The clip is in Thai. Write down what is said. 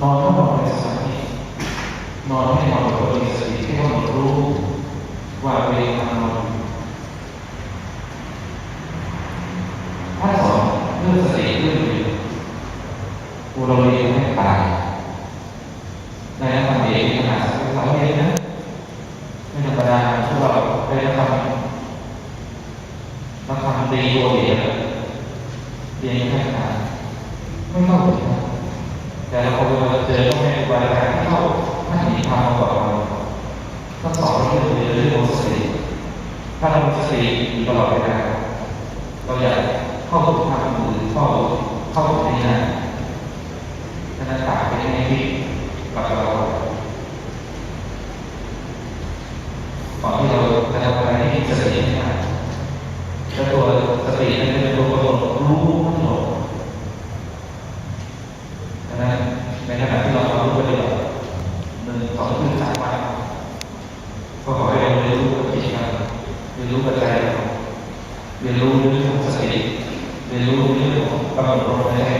นอนก็นอนในสมาธินอนให้นอนแบบมีสติให้กำหนรู้ว่าตัวเองกำลังนอนอยู่ถ้าสอนเรื่องสติเรื่องอยู่กูเราเรียนให้ตายในนักธรรมเองขนาดสักสามเมตรนะไม่ธรรมดาพวกเราได้ทำเราทำตีตัวเองเรียนแค่ขนาดไม่เข้าถึง ที่เราเรียนเรื่องสติถ้าเรามีสติอยู่ตลอดเวลาเราอยากเข้าถึงธรรมหรือเข้าเข้าถึงในนั้นะนั้นฝากไปให้คิดกับเราก่อนที่เราจะทำอะไรให้มีสติให้ได้แล้วตัวสตินั้นเป็นตัวกำหนดรู้ทั้งหมด ดังนั้นในขณะที่เราทำรู้ปฏิบัติหนึ่งสองคืนสามวันก็ขอให้เราเรียนรู้กับจิตเรา เรียนรู้กับใจเราเรียนรู้เรื่องของสติเรียนรู้เรื่องของกำหนดลมหายใจ